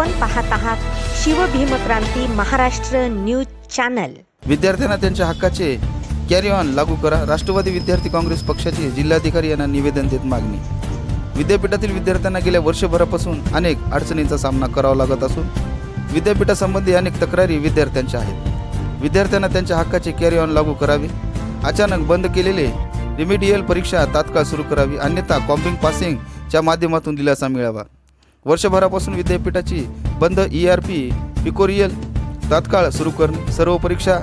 आपण पाहत आहात शिवभीमक्रांती महाराष्ट्र न्यूज चॅनल. विद्यार्थ्यांना त्यांच्या हक्काचे कॅरी ऑन लागू करा. राष्ट्रवादी विद्यार्थी काँग्रेस पक्षाचे जिल्हाधिकारी यांना निवेदन देत मागणी. विद्यापीठातील विद्यार्थ्यांना गेल्या वर्षभरापासून अनेक अडचणींचा सामना करावा लागत असून विद्यापीठासंबंधी अनेक तक्रारी विद्यार्थ्यांच्या आहेत. विद्यार्थ्यांना त्यांच्या हक्काचे कॅरी ऑन लागू करावे. अचानक बंद केलेले रिमिडियल परीक्षा तात्काळ सुरू करावी. अन्यथा कॉम्बिंग पासिंगच्या माध्यमातून दिलासा मिळावा. वर्षभरापासून विद्यापीठाची बंद ई आर पी पिकोरियल तात्काळ सुरू करणे सर्व परीक्षा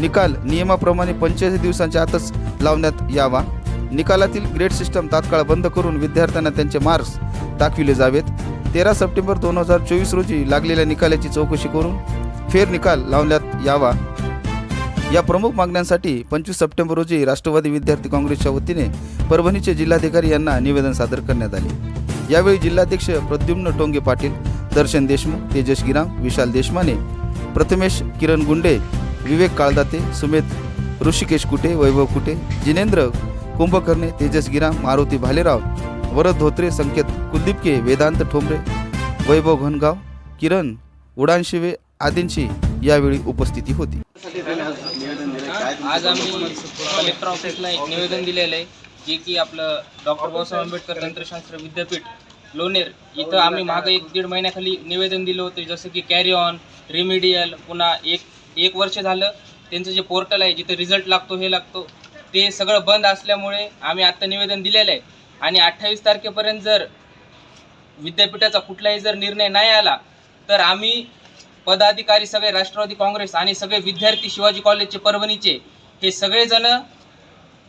निकाल नियमाप्रमाणे पंचेचाळीस दिवसांच्या आतच लावण्यात यावा. निकालातील ग्रेड सिस्टम तात्काळ बंद करून विद्यार्थ्यांना त्यांचे मार्क्स दाखविले जावेत. तेरा सप्टेंबर दोन हजार चोवीस रोजी लागलेल्या निकालाची चौकशी करून फेर निकाल लावण्यात यावा. या प्रमुख मागण्यांसाठी पंचवीस सप्टेंबर रोजी राष्ट्रवादी विद्यार्थी काँग्रेसच्या वतीने परभणीचे जिल्हाधिकारी यांना निवेदन सादर करण्यात आले. यावेळी जिल्हाध्यक्ष प्रद्युम्न टोंगे पाटील दर्शन देशमुख तेजस गिराम विशाल देशमाने प्रथमेश किरण गुंडे विवेक काळदाते सुमेध ऋषिकेश कुटे वैभव कुटे जिनेंद्र कुंभकर्णे तेजस गिराम मारुती भालेराव वरद धोत्रे संकेत कुलदीप के वेदांत ठोंबरे वैभव घनगाव किरण उडानशिवे आदींची यावेळी उपस्थिती होती. आज आम्ही कलेक्टर ऑफिसला एक निवेदन दिलेलं आहे. जे की आपलं डॉक्टर बाबासाहेब आंबेडकर तंत्रशास्त्र विद्यापीठ लोणेर इथं आम्ही मागं एक दीड महिन्याखाली निवेदन दिलं होतं. जसं की कॅरी ऑन रिमिडियल पुन्हा एक एक वर्ष झालं. त्यांचं जे पोर्टल आहे जिथे रिझल्ट लागतो हे लागतो. ते सगळं बंद असल्यामुळे आम्ही आत्ता निवेदन दिलेलं आहे. आणि अठ्ठावीस तारखेपर्यंत जर विद्यापीठाचा कुठलाही जर निर्णय नाही आला तर आम्ही पदाधिकारी सगळे राष्ट्रवादी काँग्रेस आणि सगळे विद्यार्थी शिवाजी कॉलेजचे परभणीचे हे सगळेजण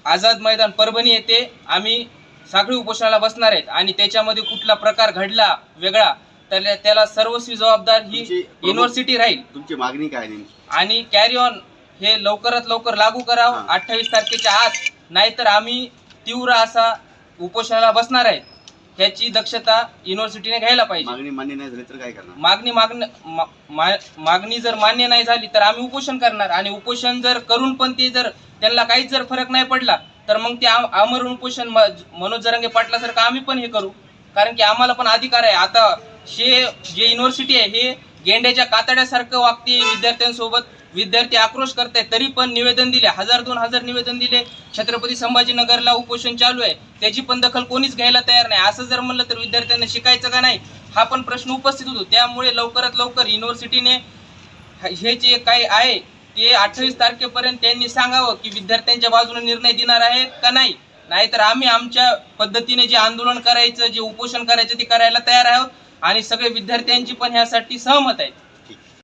आझाद मैदान परभणी येथे आम्ही साखळी उपोषणाला बसणार आहेत आणि त्याच्यामध्ये कुठला प्रकार घडला वेगळा तर त्याला सर्वस्वी जबाबदार ही युनिव्हर्सिटी राहील. तुमची मागणी काय आणि कॅरी ऑन हे लवकरात लवकर लागू करावं. अठ्ठावीस तारखेच्या आत नाहीतर आम्ही तीव्र असा उपोषणाला बसणार आहेत. ह्याची दक्षता युनिव्हर्सिटीने घ्यायला पाहिजे. मागणी मान्य नाही झाली तर काय करणार? मागणी मागण मा- मा- मागणी जर मान्य नाही झाली तर आम्ही उपोषण करणार आणि उपोषण जर करून पण ते जर त्यांना काहीच जर फरक नाही पडला तर मग ते आम- आमरण उपोषण म- मनोज जरांगे पाटलासारखं आम्ही पण हे करू. कारण की आम्हाला पण अधिकार आहे. आता शे जे युनिव्हर्सिटी आहे हे गेंड्याच्या कातड्यासारखं वागते विद्यार्थ्यांसोबत. विद्यार्थी आक्रोश करतायत तरी पण निवेदन दिले. हजार दोन हजार निवेदन दिले. छत्रपती संभाजीनगरला उपोषण चालू आहे. त्याची पण दखल कोणीच घ्यायला तयार नाही. असं जर म्हणलं तर विद्यार्थ्यांना शिकायचं का नाही हा पण प्रश्न उपस्थित होतो. त्यामुळे लवकरात लवकर युनिव्हर्सिटीने हे जे काही आहे ते अठ्ठावीस तारखेपर्यंत त्यांनी सांगावं की विद्यार्थ्यांच्या बाजूने निर्णय देणार आहे का नाही. नाहीतर आम्ही आमच्या पद्धतीने जे आंदोलन करायचं जे उपोषण करायचं ते करायला तयार आहोत. आणि सगळे विद्यार्थ्यांची पण ह्यासाठी सहमत आहेत.